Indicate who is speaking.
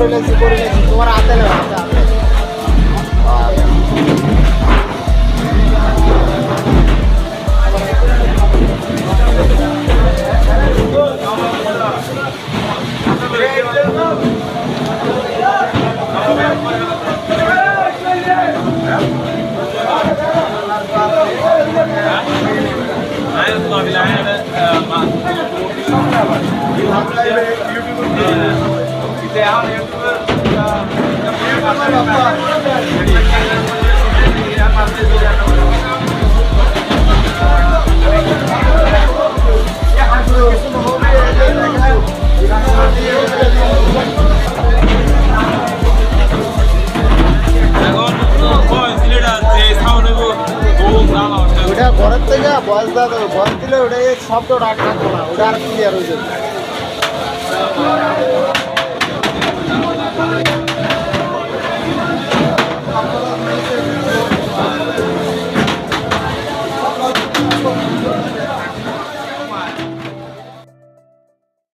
Speaker 1: করে নিয়েছি করে নিয়েছি তোমার হাতে নেই হাতে হাতে ওটা ঘরের থেকে বয়স দাদা বয়স দিলে ওটা শব্দটা আর থাকব না, ওটা আর ক্লিয়ার হয়ে যাবে।